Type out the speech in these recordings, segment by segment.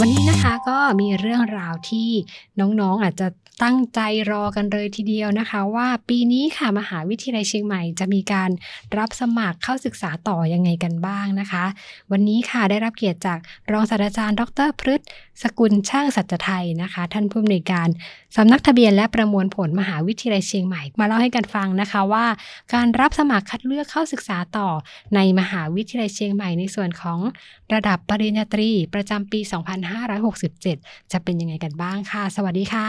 วันนี้นะคะก็มีเรื่องราวที่น้องๆอาจจะตั้งใจรอกันเลยทีเดียวนะคะ ว่าปีนี้ค่ะมหาวิทยาลัยเชียงใหม่ จะมีการรับสมัครเข้าศึกษาต่อยังไงกันบ้างนะคะ วันนี้ค่ะได้รับเกียรติจากรองศาสตราจารย์ ดรพฤษสกุลช่างสัจไทยนะคะ ท่านผู้อำนวยการ สำนักทะเบียนและประมวลผลมหาวิทยาลัยเชียงใหม่ มาเล่าให้กันฟังนะคะว่า การรับสมัครคัดเลือกเข้าศึกษาต่อในมหาวิทยาลัยเชียงใหม่ในส่วนของระดับปริญญาตรีประจำปี 2567 จะเป็นยังไงกันบ้างค่ะ สวัสดีค่ะ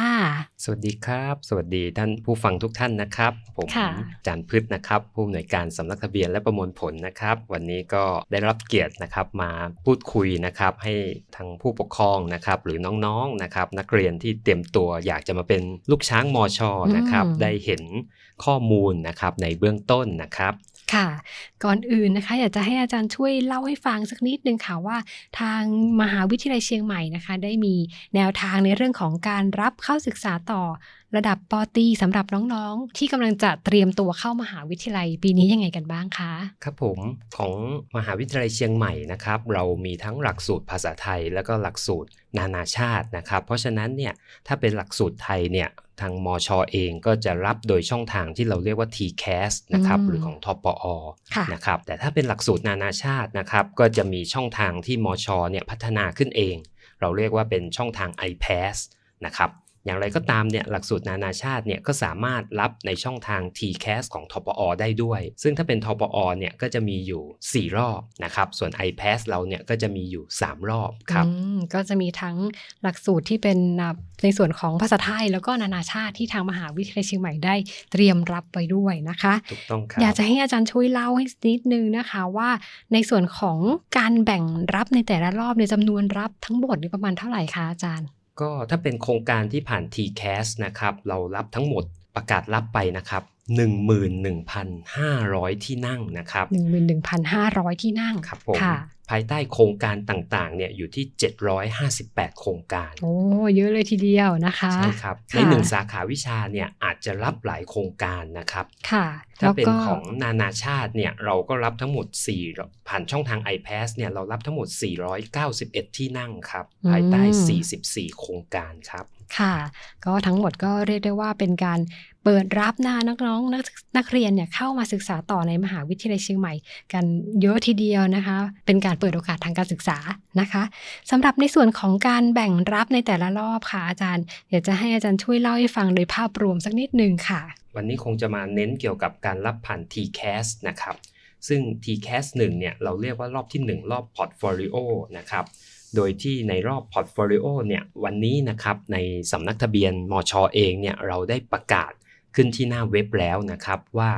สวัสดีครับ สวัสดีท่านผู้ฟังทุกท่านนะครับ ผมค่ะอาจารย์พืชนะครับ ผู้อำนวยการสำนักทะเบียนและประมวลผลนะครับ วันนี้ก็ได้รับเกียรตินะครับมาพูดคุยนะครับให้ทางผู้ปกครองนะครับหรือน้องๆนะครับนักเรียนที่เตรียมตัวอยากจะมาเป็นลูกช้างมอชอนะครับอืมได้เห็นข้อมูลนะครับในเบื้องต้นนะครับ ค่ะ ก่อนอื่นนะคะ อยากจะให้อาจารย์ช่วยเล่าให้ฟังสักนิดนึงค่ะว่า ทางมหาวิทยาลัยเชียงใหม่นะคะ ได้มีแนวทางในเรื่องของการรับเข้าศึกษาต่อระดับปอต.ีสำหรับน้องๆ ที่กำลังจะเตรียมตัวเข้ามหาวิทยาลัยปีนี้ยังไงกันบ้างคะ ครับผมของมหาวิทยาลัยเชียงใหม่นะครับ เรามีทั้งหลักสูตรภาษาไทย แล้วก็หลักสูตรนานาชาตินะครับ เพราะฉะนั้นเนี่ยถ้าเป็นหลักสูตรไทยเนี่ย ทางมชเองก็จะรับโดยช่องทางที่เราเรียกว่า TCAS นะครับอืมหรือของทปอค่ะนะครับแต่ถ้าเป็นหลักสูตรนานาชาตินะครับก็จะมีช่องทางที่มชเนี่ยพัฒนาขึ้นเอง เราเรียกว่าเป็นช่องทาง iPass นะครับ อย่างไรก็ตามเนี่ยหลักสูตรนานาชาติเนี่ยก็สามารถรับในช่องทาง TCAS ของทปอได้ด้วย ซึ่งถ้าเป็นทปอเนี่ยก็จะมีอยู่ 4 รอบนะครับส่วน iPass เราเนี่ยก็จะมีอยู่ 3 รอบครับอืมก็จะมีทั้งหลักสูตรที่เป็นอ่าในส่วนของภาษาไทยแล้วก็นานาชาติที่ทางมหาวิทยาลัยเชียงใหม่ได้เตรียมรับไปด้วยนะคะถูกต้องครับอยากจะให้อาจารย์ช่วยเล่าให้นิดนึงนะคะว่า ในส่วนของการแบ่งรับในแต่ละรอบในยจำนวนรับทั้งหมดนี่ประมาณเท่าไหร่คะอาจารย์ ก็ถ้าเป็นโครงการที่ผ่าน TCAS นะครับ เรารับทั้งหมดประกาศรับไปนะครับ 11,500 ที่นั่งนะครับ 11,500 ที่นั่งครับผมค่ะภายใต้โครงการต่างๆเนี่ยอยู่ที่ 758 โครงการ โอ้เยอะเลยทีเดียวนะคะใช่ครับค่ะในหนึ่งสาขาวิชาเนี่ยอาจจะรับหลายโครงการนะครับค่ะถ้าเป็นแล้วก็ของนานาชาติเนี่ยเราก็รับทั้งหมด 4 ผ่านช่องทาง iPass เนี่ยเรารับทั้งหมด 491 ที่นั่งครับ ภายใต้ 44 โครงการครับ ค่ะ ก็ทั้งหมดก็เรียกได้ว่าเป็นการเปิดรับหน้านักน้องนักนักเรียนเนี่ยเข้ามาศึกษาต่อในมหาวิทยาลัยเชียงใหม่ กันเยอะทีเดียวนะคะ เป็นการเปิดโอกาสทางการศึกษานะคะสำหรับในส่วนของการแบ่งรับในแต่ละรอบค่ะอาจารย์เดี๋ยวจะให้อาจารย์ช่วยเล่าให้ฟังโดยภาพรวมสักนิดหนึ่งค่ะ วันนี้คงจะมาเน้นเกี่ยวกับการรับผ่าน TCAS นะครับซึ่ง TCAS 1เนี่ยเราเรียกว่ารอบที่ 1 รอบ Portfolio นะครับ โดยที่ในรอบ Portfolio เนี่ยวันนี้นะครับในสำนักทะเบียนมชอเองเนี่ยเราได้ประกาศขึ้นที่หน้าเว็บแล้วนะครับว่า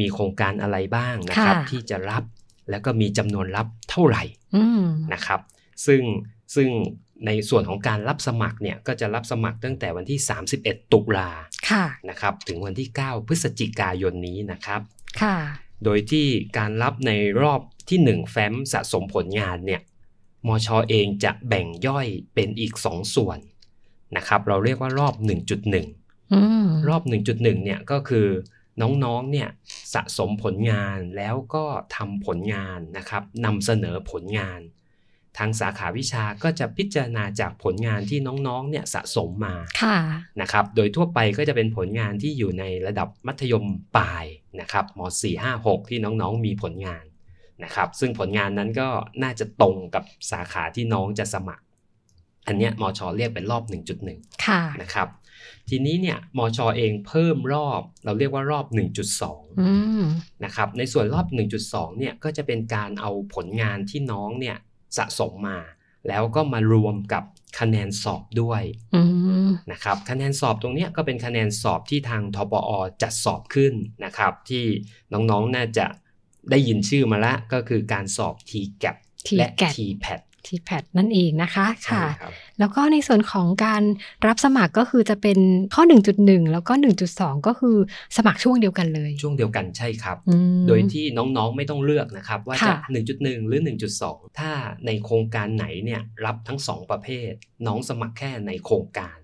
มีโครงการอะไรบ้างนะครับค่ะที่จะรับแล้วก็มีจำนวนรับเท่าไหร่อืมนะครับ ซึ่งซึ่งในส่วนของการรับสมัครเนี่ยก็จะรับสมัครตั้งแต่วันที่ 31 ตุลาค่ะนะครับถึงวันที่ 9 พฤศจิกายนนี้นะครับค่ะโดยที่การรับในรอบที่ 1 แฟ้มสะสมผลงานเนี่ย มชอเองจะแบ่งย่อยเป็นอีก 2 ส่วนนะครับ เราเรียกว่ารอบ 1.1อืมรอบ 1.1 เนี่ยก็คือน้องๆ เนี่ยสะสมผลงานแล้วก็ทำผลงานนะครับนำเสนอผลงาน ทางสาขาวิชาก็จะพิจารณาจากผลงานที่น้องๆ เนี่ยสะสมมาค่ะนะครับ โดยทั่วไปก็จะเป็นผลงานที่อยู่ในระดับมัธยมปลายนะครับม .4 5 6 ที่น้องๆ มีผลงาน นะครับ ซึ่งผลงานนั้นก็น่าจะตรงกับสาขาที่น้องจะสมัคร อันเนี้ยมชเรียกเป็นรอบ 1.1ค่ะนะครับ ทีนี้เนี่ยมชอเองเพิ่มรอบ เราเรียกว่ารอบอื1.2มนะครับ ในส่วนรอบ 1.2เนี่ยก็จะเป็นการเอาผลงานที่น้องเนี่ยสะสมมา แล้วก็มารวมกับคะแนนสอบด้วยอืมนะครับคะแนนสอบตรงเนี้ยก็เป็นคะแนนสอบที่ทางทปอจัดสอบขึ้นนะครับ ที่น้องๆน่าจะ ได้ยินชื่อมาแล้วก็คือการสอบ TGAP และ TGAP TPAT ทีแพดนั่นเองนะคะใช่ค่ะครับแล้วก็ในส่วนของการรับสมัครก็คือจะเป็นข้อ 1.1 แล้วก็ 1.2 ก็คือสมัครช่วงเดียวกันเลย ช่วงเดียวกันใช่ครับอืมโดยที่น้องๆไม่ต้องเลือกนะครับ ว่าจะค่ะ1.1 หรือ 1.2 ถ้าในโครงการไหนเนี่ยรับทั้ง 2 ประเภท น้องสมัครแค่ในโครงการ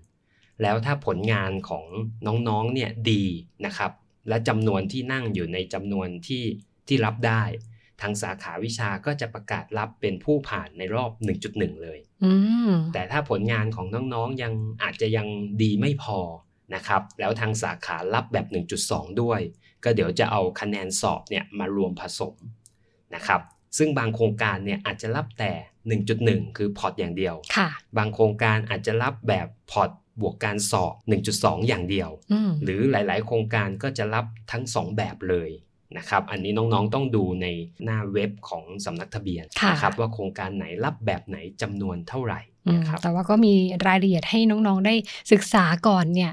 แล้วถ้าผลงานของน้องๆเนี่ยดีนะครับ และจำนวนที่นั่งอยู่ในจำนวนที่ ที่รับได้ ทางสาขาวิชาก็จะประกาศรับเป็นผู้ผ่านในรอบ 1.1 เลยอืมแต่ถ้าผลงานของน้องๆยังอาจจะยังดีไม่พอนะครับ แล้วทางสาขารับแบบ 1.2 ด้วย ก็เดี๋ยวจะเอาคะแนนสอบเนี่ยมารวมผสมนะครับซึ่งบางโครงการเนี่ยอาจจะรับแต่ 1.1 คือพอร์ตอย่างเดียวค่ะบางโครงการอาจจะรับแบบพอร์ตบวกการสอบ 1.2 อย่างเดียวอืมหรือหลาย ๆ โครงการก็จะรับทั้ง 2 แบบเลย นะครับอันนี้น้องๆต้องดูในหน้าเว็บของสำนักทะเบียนค่ะนะครับว่าโครงการไหนรับแบบไหนจำนวนเท่าไหร่อืมนะครับแต่ว่าก็มีรายละเอียดให้น้องๆได้ศึกษาก่อนเนี่ย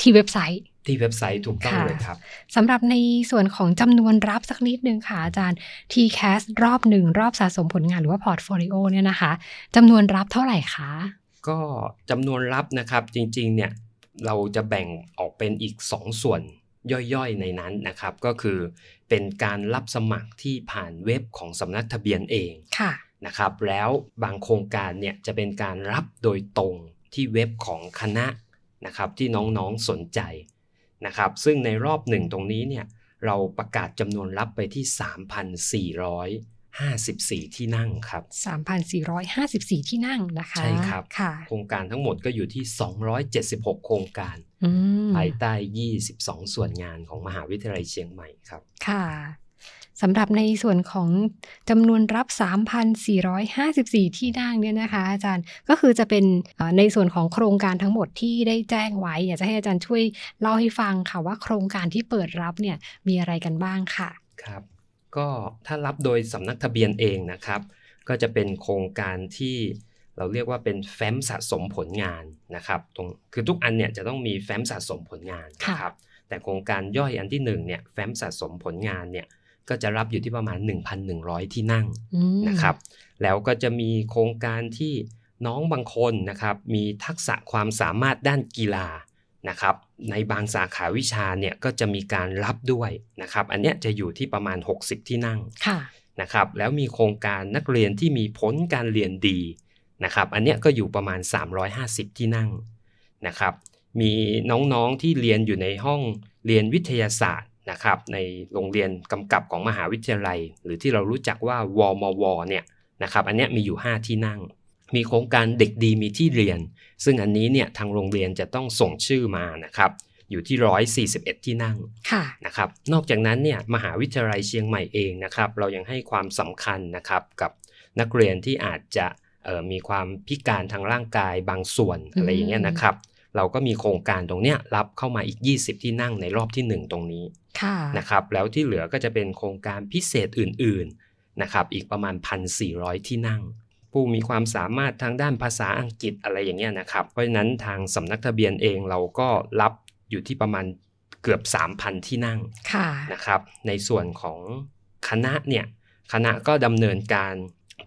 ที่เว็บไซต์ที่เว็บไซต์ถูกต้องค่ะเลยครับสำหรับในส่วนของจำนวนรับสักนิดนึงค่ะอาจารย์ TCAS รอบหนึ่งรอบสะสมผลงานหรือว่าพอร์ตโฟลิโอเนี่ยนะคะจำนวนรับเท่าไหร่คะก็จำนวนรับนะครับจริงๆเนี่ยเราจะแบ่งออกเป็นอีก 2 ส่วน ย่อยๆในนั้นนะครับ ก็คือเป็นการรับสมัครที่ผ่านเว็บของสำนักทะเบียนเองค่ะนะครับแล้วบางโครงการเนี่ยจะเป็นการรับโดยตรงที่เว็บของคณะนะครับที่น้องๆสนใจนะครับซึ่งในรอบหนึ่งตรงนี้เนี่ยเราประกาศจำนวนรับไปที่ 3,454 ที่นั่งครับ 3,454 ที่นั่งนะคะ ใช่ครับค่ะโครงการทั้งหมดก็อยู่ที่ 276 โครงการอืมภายใต้ 22 ส่วนงานของมหาวิทยาลัยเชียงใหม่ครับ ค่ะสำหรับในส่วนของจำนวนรับ 3,454 ที่นั่งเนี่ยนะคะอาจารย์ก็คือจะเป็นเอ่อในส่วนของโครงการทั้งหมดที่ได้แจ้งไว้ อยากจะให้อาจารย์ช่วยเล่าให้ฟังค่ะว่าโครงการที่เปิดรับเนี่ยมีอะไรกันบ้างค่ะ ครับ ก็ถ้ารับโดยสำนักทะเบียนเองนะครับ ก็จะเป็นโครงการที่เราเรียกว่าเป็นแฟ้มสะสมผลงานนะครับตรงคือทุกอันเนี่ยจะต้องมีแฟ้มสะสมผลงานนะครับแต่โครงการย่อยอันที่หนึ่งเนี่ยแฟ้มสะสมผลงานเนี่ยก็จะรับอยู่ที่ประมาณ 1,100 ที่นั่งอืมนะครับ แล้วก็จะมีโครงการที่น้องบางคนนะครับ มีทักษะความสามารถด้านกีฬา นะครับในบางสาขาวิชาเนี่ยก็จะมีการรับด้วยนะครับ อันเนี้ยจะอยู่ที่ประมาณ 60 ที่นั่งค่ะนะครับ แล้วมีโครงการนักเรียนที่มีผลการเรียนดีนะครับ อันเนี้ยก็อยู่ประมาณ 350 ที่นั่งนะครับ มีน้องๆที่เรียนอยู่ในห้องเรียนวิทยาศาสตร์นะครับ ในโรงเรียนกำกับของมหาวิทยาลัย หรือที่เรารู้จักว่าวมวเนี่ยนะครับ อันเนี้ยมีอยู่ 5 ที่นั่ง มีโครงการเด็กดีมีที่เรียน ซึ่งอันนี้เนี่ยทางโรงเรียนจะต้องส่งชื่อมานะครับอยู่ที่ 141 ที่นั่งค่ะนะครับ นอกจากนั้นเนี่ยมหาวิทยาลัยเชียงใหม่เองนะครับ เรายังให้ความสำคัญนะครับกับนักเรียนที่อาจจะเอ่อมีความพิการทางร่างกายบางส่วนอืมอะไรอย่างเงี้ยนะครับ เราก็มีโครงการตรงเนี้ยรับเข้ามาอีก 20 ที่นั่งในรอบที่ 1 ตรงนี้ค่ะนะครับ แล้วที่เหลือก็จะเป็นโครงการพิเศษอื่น ๆนะครับ อีกประมาณ 1,400 ที่นั่ง ผู้มีความสามารถทางด้านภาษาอังกฤษอะไรอย่างเงี้ยนะครับ เพราะฉะนั้นทางสำนักทะเบียนเองเราก็รับอยู่ที่ประมาณเกือบ 3,000 ที่นั่งค่ะนะครับ ในส่วนของคณะเนี่ยคณะก็ดำเนินการ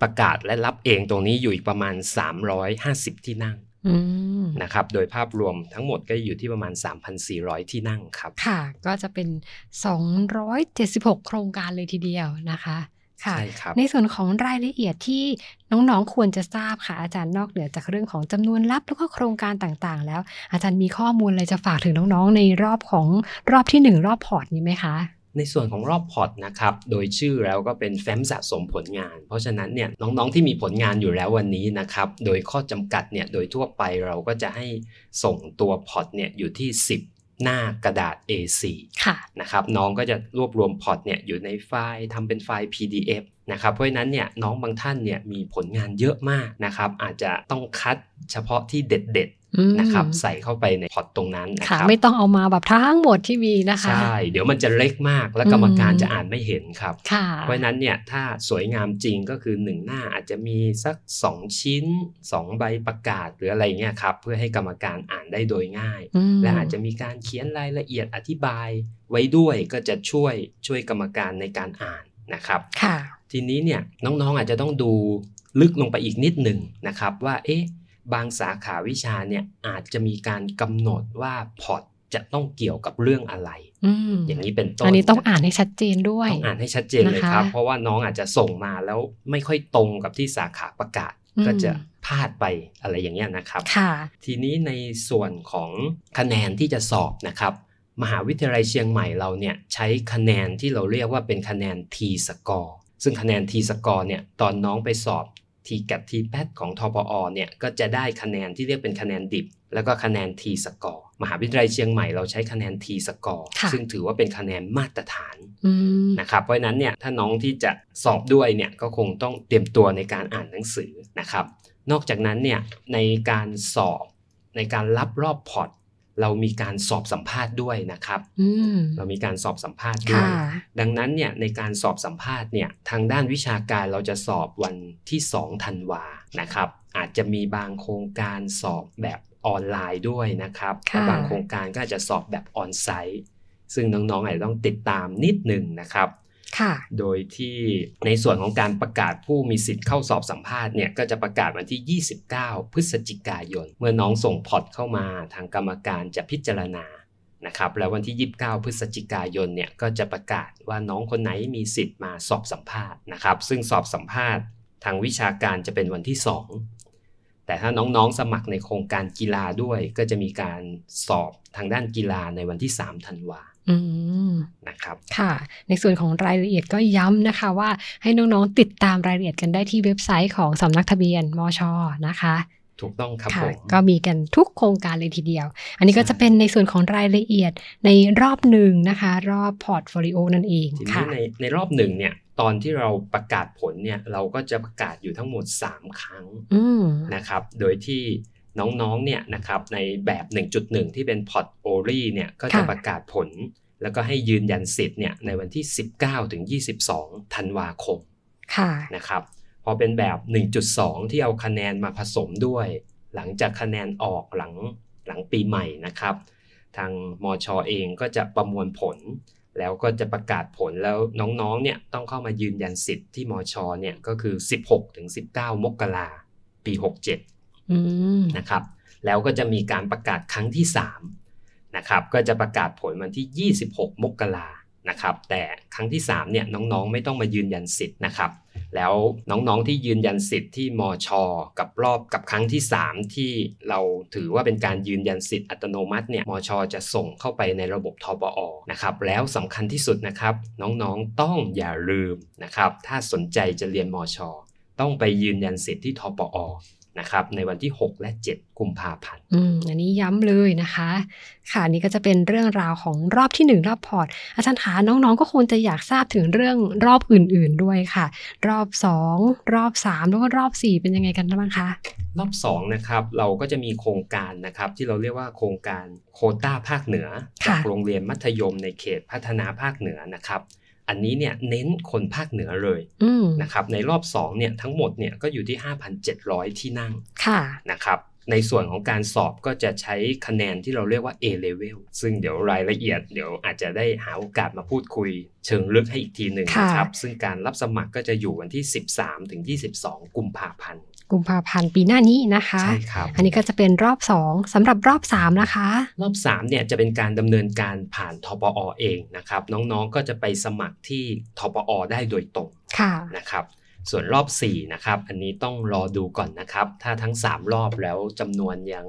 ประกาศและรับเองตรงนี้อยู่อีกประมาณ 350 ที่นั่งอืมนะครับ โดยภาพรวมทั้งหมดก็อยู่ที่ประมาณ 3,400 ที่นั่งครับ ค่ะ ก็จะเป็น 276 โครงการเลยทีเดียวนะคะ ค่ะใช่ครับในส่วนของรายละเอียดที่น้องๆ ควรจะทราบค่ะ อาจารย์นอกเหนือจากเรื่องของจำนวนรับแล้วก็โครงการต่างๆ แล้ว อาจารย์มีข้อมูลอะไรจะฝากถึงน้องๆ ในรอบของรอบที่หนึ่งรอบพอร์ตนี้ไหมคะในส่วนของรอบพอร์ตนะครับ โดยชื่อแล้วก็เป็นแฟ้มสะสมผลงาน เพราะฉะนั้นเนี่ยน้องๆที่มีผลงานอยู่แล้ววันนี้นะครับ โดยข้อจำกัดเนี่ยโดยทั่วไปเราก็จะให้ส่งตัวพอร์ตเนี่ยอยู่ที่ 10 หน้ากระดาษ A4 ค่ะนะครับน้องก็จะรวบรวมพอร์ตเนี่ยอยู่ในไฟล์ทำเป็นไฟล์ PDF นะครับเพราะฉะนั้นเนี่ยน้องบางท่านเนี่ยมีผลงานเยอะมากนะครับอาจจะต้องคัดเฉพาะที่เด็ดอืมๆ นะครับใส่เข้าไปในพอร์ตตรงนั้นนะค่ะครับไม่ต้องเอามาแบบทั้งหมดที่มีนะคะ ใช่ เดี๋ยวมันจะเล็กมากแล้วกรรมการจะอ่านไม่เห็นครับค่ะเพราะฉะนั้นเนี่ยถ้าสวยงามจริงก็คือ1หน้าอาจจะมีสัก 2 ชิ้น 2 ใบประกาศหรืออะไรเงี้ยครับเพื่อให้กรรมการอ่านได้โดยง่ายมและอาจจะมีการเขียนรายละเอียดอธิบายไว้ด้วยก็จะช่วยช่วยกรรมการในการอ่านนะครับค่ะทีนี้เนี่ยน้องๆอาจจะต้องดูลึกลงไปอีกนิดหนึ่งนะครับว่าเอ๊ะ บางสาขาวิชาเนี่ยอาจจะมีการกำหนดว่าพอร์ตจะต้องเกี่ยวกับเรื่องอะไรอืมอย่างนี้เป็นต้น อันนี้ต้องอ่านให้ชัดเจนด้วย ต้องอ่านให้ชัดเจนเลยครับนะคะเพราะว่าน้องอาจจะส่งมาแล้วไม่ค่อยตรงกับที่สาขาประกาศอืมก็จะพลาดไปอะไรอย่างเงี้ยนะครับค่ะทีนี้ในส่วนของคะแนนที่จะสอบนะครับ มหาวิทยาลัยเชียงใหม่เราเนี่ยใช้คะแนนที่เราเรียกว่าเป็นคะแนน T score ซึ่งคะแนน T score เนี่ยตอนน้องไปสอบ T กับ T p a t ของทปอเนี่ยก็จะได้คะแนนที่เรียกเป็นคะแนนดิบ แล้วก็คะแนน T score มหาวิทยาลัยเชียงใหม่เราใช้คะแนน T score ค่ะซึ่งถือว่าเป็นคะแนนมาตรฐานอืมนะครับเพราะฉะนั้นเนี่ยถ้าน้องที่จะสอบด้วยเนี่ยก็คงต้องเตรียมตัวในการอ่านหนังสือนะครับ นอกจากนั้นเนี่ยในการสอบในการรับรอบพอร์ต เรามีการสอบสัมภาษณ์ด้วยนะครับอืมเรามีการสอบสัมภาษณ์ด้วยค่ะดังนั้นเนี่ยในการสอบสัมภาษณ์เนี่ยทางด้านวิชาการเราจะสอบวันที่2ธันวานะครับ อาจจะมีบางโครงการสอบแบบออนไลน์ด้วยนะครับค่ะบางโครงการก็อาจจะสอบแบบออนไซต์ซึ่งน้องๆอาจจะต้องติดตามนิดหนึ่งนะครับค่ะ โดยที่ในส่วนของการประกาศผู้มีสิทธิ์เข้าสอบสัมภาษณ์เนี่ยก็จะประกาศวันที่ 29 พฤศจิกายน เมื่อน้องส่งพอร์ตเข้ามาทางกรรมการจะพิจารณานะครับแล้ววันที่ 29 พฤศจิกายนเนี่ยก็จะประกาศว่าน้องคนไหนมีสิทธิ์มาสอบสัมภาษณ์นะครับซึ่งสอบสัมภาษณ์ทางวิชาการจะเป็นวันที่ 2 แต่ถ้าน้องๆสมัครในโครงการกีฬาด้วย ก็จะมีการสอบทางด้านกีฬาในวันที่ 3 ธันวาอืม นะครับค่ะ ในส่วนของรายละเอียดก็ย้ำนะคะว่าให้น้องๆติดตามรายละเอียดกันได้ที่เว็บไซต์ของสำนักทะเบียนมชนะคะถูกต้องครับค่ะผมก็มีกันทุกโครงการเลยทีเดียว อันนี้ก็ใช่จะเป็นในส่วนของรายละเอียดในรอบหนึ่งนะคะ รอบพอร์ตโฟลิโอนั่นเองทีค่ะนี้ในในรอบหนึ่งเนี่ยตอนที่เราประกาศผลเนี่ยเราก็จะประกาศอยู่ทั้งหมด 3 ครั้งอืมนะครับ โดยที่ น้องๆเนี่ยนะครับในแบบ 1.1 ที่เป็นพอร์ตโอรีเนี่ยก็จะค่ะประกาศผล แล้วก็ให้ยืนยันสิทธิ์เนี่ยในวันที่ 19ถึง22 ธันวาคมค่ะนะครับพอเป็นแบบ 1.2 ที่เอาคะแนนมาผสมด้วย หลังจากคะแนนออกหลังหลังปีใหม่นะครับ ทางมอชอเองก็จะประมวลผล แล้วก็จะประกาศผลแล้วน้องๆเนี่ยต้องเข้ามายืนยันสิทธิ์ที่มอชอเนี่ยก็คือ 16ถึง19 มกราปี 67อืม นะครับ แล้วก็จะมีการประกาศครั้งที่3นะครับ ก็จะประกาศผลวันที่ 26 มกรานะครับ แต่ครั้งที่3เนี่ยน้องๆ ไม่ต้องมายืนยันสิทธิ์นะครับ แล้วน้องๆ ที่ยืนยันสิทธิ์ที่มชกับรอบกับครั้งที่ 3 ที่เราถือว่าเป็นการยืนยันสิทธิ์อัตโนมัติเนี่ยมชจะส่งเข้าไปในระบบทปอนะครับ แล้วสำคัญที่สุดนะครับ น้องๆ ต้องอย่าลืมนะครับ ถ้าสนใจจะเรียนมชต้องไปยืนยันสิทธิ์ที่ทปอ นะครับในวันที่ 6 และ 7 กุมภาพันธ์อืมอันนี้ย้ำเลยนะคะ ค่ะอันนี่ก็จะเป็นเรื่องราวของรอบที่หนึ่งรอบพอร์ต อาจารย์คะน้องๆ ก็คงจะอยากทราบถึงเรื่องรอบอื่นๆด้วยค่ะ รอบสองรอบสามแล้วก็รอบสี่เป็นยังไงกันบ้างคะรอบ2นะครับเราก็จะมีโครงการนะครับที่เราเรียกว่าโครงการโควต้าภาคเหนือค่ะจากโรงเรียนมัธยมในเขตพัฒนาภาคเหนือนะครับ อันนี้เนี่ยเน้นคนภาคเหนือเลยอืมนะครับในรอบ2เนี่ยทั้งหมดเนี่ยก็อยู่ที่ 5,700 ที่นั่งค่ะนะครับในส่วนของการสอบก็จะใช้คะแนนที่เราเรียกว่า A level ซึ่งเดี๋ยวรายละเอียดเดี๋ยวอาจจะได้หาโอกาสมาพูดคุยเชิงลึกให้อีกทีหนึ่งค่ะนะครับ ซึ่งการรับสมัครก็จะอยู่วันที่ 13ถึง22 กุมภาพันธ์ กุมภาพันธ์ปีหน้านี้นะคะใช่ครับอันนี้ก็จะเป็นรอบสองสำหรับรอบสามนะคะ รอบ3เนี่ยจะเป็นการดำเนินการผ่านทปอเองนะครับ น้องๆก็จะไปสมัครที่ทปอได้โดยตรงค่ะนะครับ ส่วนรอบ4นะครับอันนี้ต้องรอดูก่อนนะครับ ถ้าทั้ง 3 รอบแล้วจำนวนยัง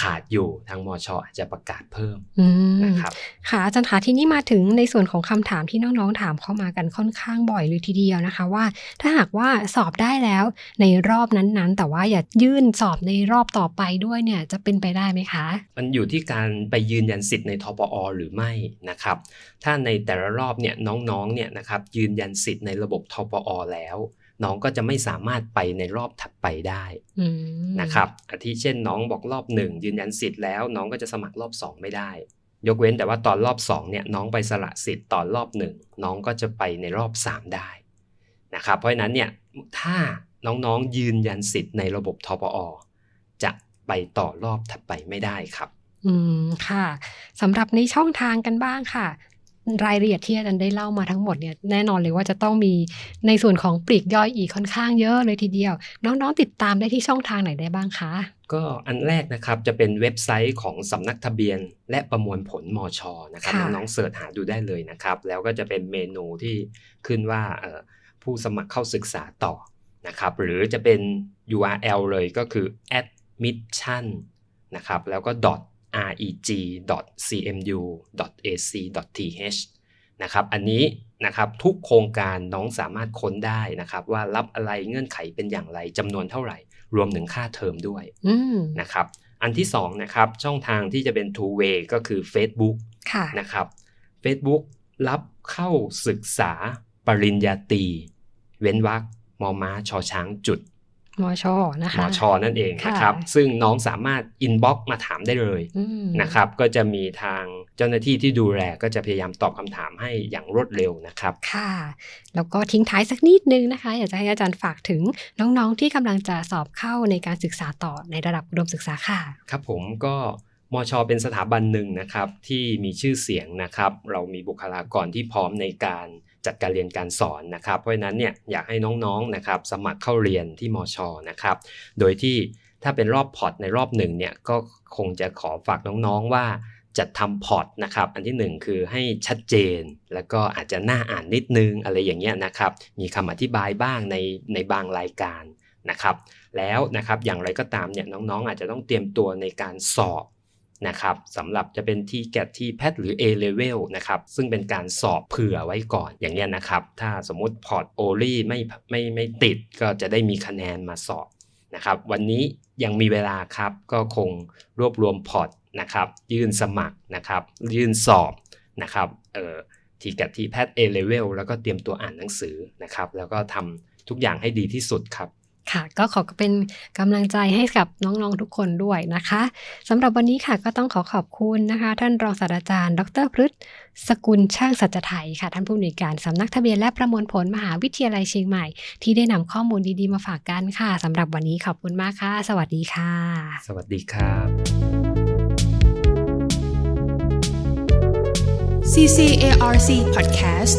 ขาดอยู่ทางมชอาจจะประกาศเพิ่มอืมนะครับค่ะอาจารย์คะที่นี่มาถึงในส่วนของคำถามที่น้องๆถามเข้ามากันค่อนข้างบ่อยเลยทีเดียวนะคะ ว่าถ้าหากว่าสอบได้แล้วในรอบนั้นๆ แต่ว่าอย่ายื่นสอบในรอบต่อไปด้วยเนี่ยจะเป็นไปได้ไหมคะ มันอยู่ที่การไปยืนยันสิทธิ์ในทปอหรือไม่นะครับ ถ้าในแต่ละรอบเนี่ยน้องๆเนี่ยนะครับยืนยันสิทธิ์ในระบบทปอแล้ว น้องก็จะไม่สามารถไปในรอบถัดไปได้นะครับอาทิเช่นน้องบอกรอบหนึ่งยืนยันสิทธิ์แล้ว น้องก็จะสมัครรอบ2ไม่ได้ ยกเว้นแต่ว่าตอนรอบ2เนี่ยน้องไปสละสิทธิ์ตอนรอบหนึ่งน้องก็จะไปในรอบ3ได้นะครับเพราะฉะนั้นเนี่ยถ้าน้องๆยืนยันสิทธิ์ในระบบทปอ จะไปต่อรอบถัดไปไม่ได้ครับ อืมค่ะสำหรับในช่องทางกันบ้างค่ะ รายละเอียดที่อาจารย์ได้เล่ามาทั้งหมดเนี่ยแน่นอนเลยว่าจะต้องมีในส่วนของปลีกย่อยอีกค่อนข้างเยอะเลยทีเดียว น้องๆติดตามได้ที่ช่องทางไหนได้บ้างคะ ก็อันแรกนะครับจะเป็นเว็บไซต์ของสำนักทะเบียน และประมวลผลมอชอนะครับค่ะน้องๆเสิร์ชหาดูได้เลยนะครับ แล้วก็จะเป็นเมนูที่ขึ้นว่าเอ่อผู้สมัครเข้าศึกษาต่อนะครับ หรือจะเป็น URL เลยก็คือ admission นะครับแล้วก็ .reg.cmu.ac.th นะครับอันนี้นะครับทุกโครงการน้องสามารถค้นได้นะครับ ว่ารับอะไรเงื่อนไขเป็นอย่างไรจำนวนเท่าไหร่ รวมถึงค่าเทอมด้วยอืมนะครับอันที่สองนะครับช่องทางที่จะเป็น two way ก็คือ Facebook ค่ะนะครับ Facebook รับเข้าศึกษาปริญญาตรีเว้นวรรคมอม้าชอช้างจุด มอชอนะคะมอชอนั่นเองค่ะนะครับ ซึ่งน้องสามารถอินบ็อกมาถามได้เลยอืมนะครับ ก็จะมีทางเจ้าหน้าที่ที่ดูแลก็จะพยายามตอบคำถามให้อย่างรวดเร็วนะครับ ค่ะ แล้วก็ทิ้งท้ายสักนิดนึงนะคะ อยากจะให้อาจารย์ฝากถึงน้องๆที่กำลังจะสอบเข้าในการศึกษาต่อในระดับอุดมศึกษาค่ะ ครับผมก็มช เป็นสถาบันหนึ่งนะครับที่มีชื่อเสียงนะครับ เรามีบุคลากรที่พร้อมในการ จัดการเรียนการสอนนะครับเพราะฉะนั้นเนี่ยอยากให้น้องๆนะครับสมัครเข้าเรียนที่มชนะครับโดยที่ถ้าเป็นรอบพอร์ตในรอบหนึ่งเนี่ยก็คงจะขอฝากน้องๆว่าจัดทำพอร์ตนะครับอันที่หนึ่งคือให้ชัดเจน แล้วก็อาจจะน่าอ่านนิดนึงอะไรอย่างเงี้ยนะครับมีคำอธิบายบ้างในในบางรายการนะครับแล้วนะครับอย่างไรก็ตามเนี่ยน้องๆ อาจจะต้องเตรียมตัวในการสอบ นะครับสำหรับจะเป็น t g a t t p a t หรือ A level นะครับซึ่งเป็นการสอบเผื่อไว้ก่อนอย่างเนี้ยนะครับ ถ้าสมมติพอร์ตโอลี่ไม่ไม่ไม่ติดก็จะได้มีคะแนนมาสอบนะครับ วันนี้ยังมีเวลาครับ ก็คงรวบรวมพอร์ตนะครับยื่นสมัครนะครับ ยื่นสอบนะครับเอ่อ t g a t t p a t A level แล้วก็เตรียมตัวอ่านหนังสือนะครับ แล้วก็ทำทุกอย่างให้ดีที่สุดครับ ค่ะ ก็ขอเป็นกำลังใจให้กับน้องๆทุกคนด้วยนะคะสำหรับวันนี้ค่ะก็ต้องขอขอบคุณนะคะ ท่านรองศาสตราจารย์ ดรพฤษสกุลช่างสัจไทยค่ะ ท่านผู้อำนวยการสำนักทะเบียนและประมวลผลมหาวิทยาลัยเชียงใหม่ ที่ได้นำข้อมูลดีๆมาฝากกันค่ะสำหรับวันนี้ขอบคุณมากค่ะ สวัสดีค่ะ สวัสดีครับ CCARC Podcast